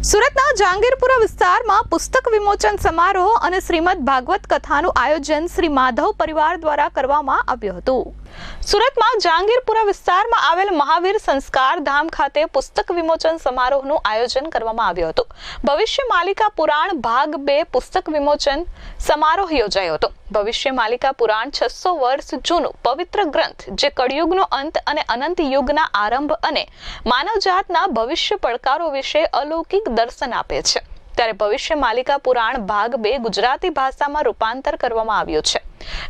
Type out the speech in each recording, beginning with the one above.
સુરતના જાંગીરપુરા વિસ્તારમાં પુસ્તક વિમોચન સમારોહ અને શ્રીમદ ભાગવત કથાનું આયોજન શ્રી માધવ પરિવાર દ્વારા કરવામાં આવ્યું હતું. સુરતમાં જહાંગીરપુરા વિસ્તારમાં આવેલ મહાવીર સંસ્કાર ધામ ખાતે પુસ્તક વિમોચન સમારોહનું આયોજન કરવામાં આવ્યું હતું. ભવિષ્ય માલિકા પુરાણ ભાગ બે પુસ્તક વિમોચન સમારોહ યોજાયો હતો. ભવિષ્ય માલિકા પુરાણ છસો વર્ષ જૂનું પવિત્ર ગ્રંથ, જે કળિયુગનો અંત અને અનંત યુગના આરંભ અને માનવજાતના ભવિષ્ય પડકારો વિશે અલૌકિક દર્શન આપે છે. ત્યારે ભવિષ્ય માલિકા પુરાણ ભાગ બે ગુજરાતી ભાષામાં રૂપાંતર કરવામાં આવ્યું છે.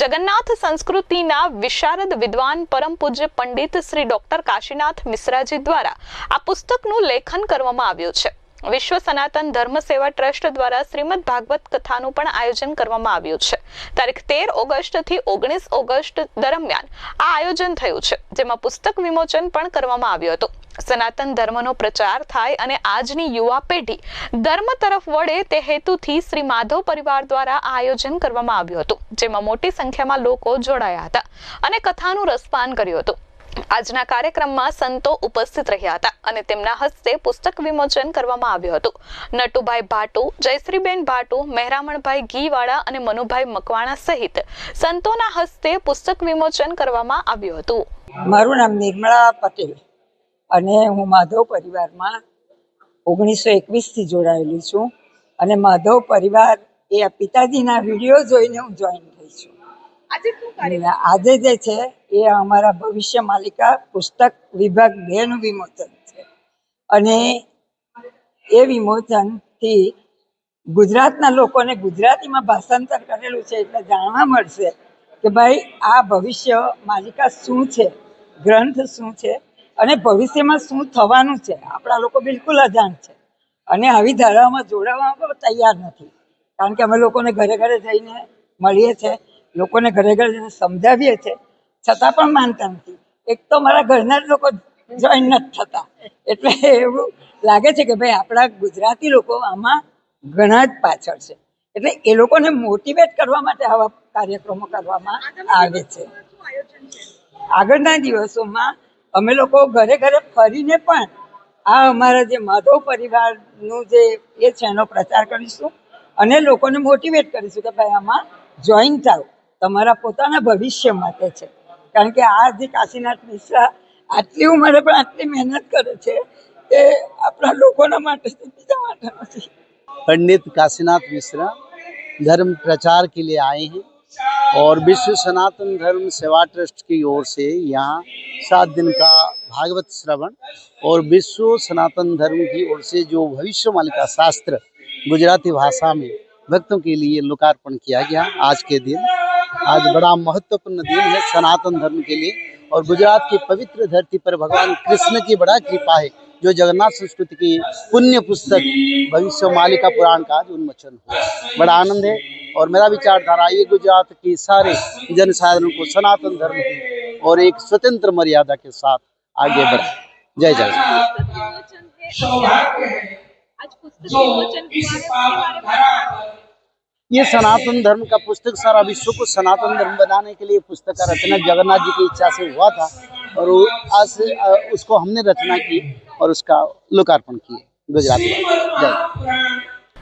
જગન્નાથ સંસ્કૃતિના વિશારદ વિદ્વાન પરમ પૂજ્ય પંડિત શ્રી ડોક્ટર કાશીનાથ મિશ્રાજી દ્વારા આ પુસ્તકનું લેખન કરવામાં આવ્યું છે. વિશ્વ સનાતન ધર્મ સેવા ટ્રસ્ટ દ્વારા શ્રીમદ ભાગવત કથાનું પણ આયોજન કરવામાં આવ્યું છે. તારીખ તેર ઓગસ્ટથી ઓગણીસ ઓગસ્ટ દરમિયાન આ આયોજન થયું છે, જેમાં પુસ્તક વિમોચન પણ કરવામાં આવ્યું હતું. સનાતન ધર્મનો પ્રચાર થાય અને આજની યુવા પેઢી ધર્મ તરફ વળે તે હેતુથી શ્રી માધવ પરિવાર દ્વારા આયોજન કરવામાં આવ્યું હતું, જેમાં મોટી સંખ્યામાં લોકો જોડાયા હતા અને કથાનું રસપાન કર્યું હતું. આજના કાર્યક્રમમાં સંતો ઉપસ્થિત રહ્યા હતા અને તેમના હસ્તે પુસ્તક વિમોચન કરવામાં આવ્યું હતું. નટુભાઈ ભાટુ, જયશ્રીબેન ભાટુ, મહેરામણભાઈ ઘીવાળા અને મનુભાઈ મકવાણા સહિત સંતોના હસ્તે પુસ્તક વિમોચન કરવામાં આવ્યું હતું. મારું નામ નિર્મળા પટેલ. અને હું માધવ પરિવારમાં ઓગણીસો એકવીસથી જોડાયેલી છું. અને માધવ પરિવાર એ આ પિતાજીના વીડિયો જોઈને હું જોઈન થઈ છું. આજે જે છે એ અમારા ભવિષ્ય માલિકા પુસ્તક વિભાગ બેનું વિમોચન છે. અને એ વિમોચનથી ગુજરાતના લોકોને ગુજરાતીમાં ભાષાંતર કરેલું છે એટલે જાણવા મળશે કે ભાઈ આ ભવિષ્ય માલિકા શું છે ગ્રંથ શું છે અને ભવિષ્યમાં શું થવાનું છે, આપણા લોકો બિલકુલ અજાણ છે. અને આવી ધારામાં જોડાવા પણ તૈયાર નથી. કારણ કે અમે લોકોને ઘરે ઘરે જઈને મળીએ છીએ લોકોને ઘરે ઘરે જઈને સમજાવીએ છીએ છતાં પણ માનતા નથી. એક તો મારા ઘરના જ લોકો જોઈન નથી થતા. એટલે એવું લાગે છે કે ભાઈ આપણા ગુજરાતી લોકો આમાં ઘણા જ પાછળ છે. એટલે એ લોકોને મોટિવેટ કરવા માટે આવા કાર્યક્રમો કરવામાં આવે છે. આગળના દિવસોમાં અમે લોકો ઘરે ઘરે ફરીને પણ આ અમારા જે માધવ પરિવારનું જે એ છે એનો પ્રચાર કરીશું અને લોકોને મોટિવેટ કરીશું કે ભાઈ આમાં જોઈન થાવ તમારા પોતાના ભવિષ્ય માટે છે કારણ કે આ જે કાશીનાથ મિશ્રા આટલી ઉંમરે પણ આટલી મહેનત કરે છે એ આપણા લોકોના માટે છે બીજા માટે નથી पंडित काशीनाथ मिश्रा धर्म प्रचार के लिए आए हैं और विश्व सनातन धर्म सेवा ट्रस्ट की ओर से यहाँ सात दिन का भागवत श्रवण और विश्व सनातन धर्म की ओर से जो भविष्य मालिका शास्त्र गुजराती भाषा में भक्तों के लिए लोकार्पण किया गया आज के दिन, आज बड़ा महत्वपूर्ण दिन है सनातन धर्म के लिए और गुजरात की पवित्र धरती पर भगवान कृष्ण की बड़ा कृपा है, जो जगन्नाथ संस्कृति की पुण्य पुस्तक भविष्य मालिका पुराण का आज उन्मोचन हुआ। बड़ा आनंद है। और मेरा विचारधारा ये गुजरात की सारे जनसाधारण को सनातन धर्म की और एक स्वतंत्र मर्यादा के साथ आगे बढ़े। जय जय ये सनातन धर्म का पुस्तक सारा विश्व को सनातन धर्म बनाने के लिए पुस्तक का रचना जगन्नाथ जी की इच्छा से हुआ था और आज से, उसको हमने रचना की और उसका लोकार्पण किया। गुजरात में। जय।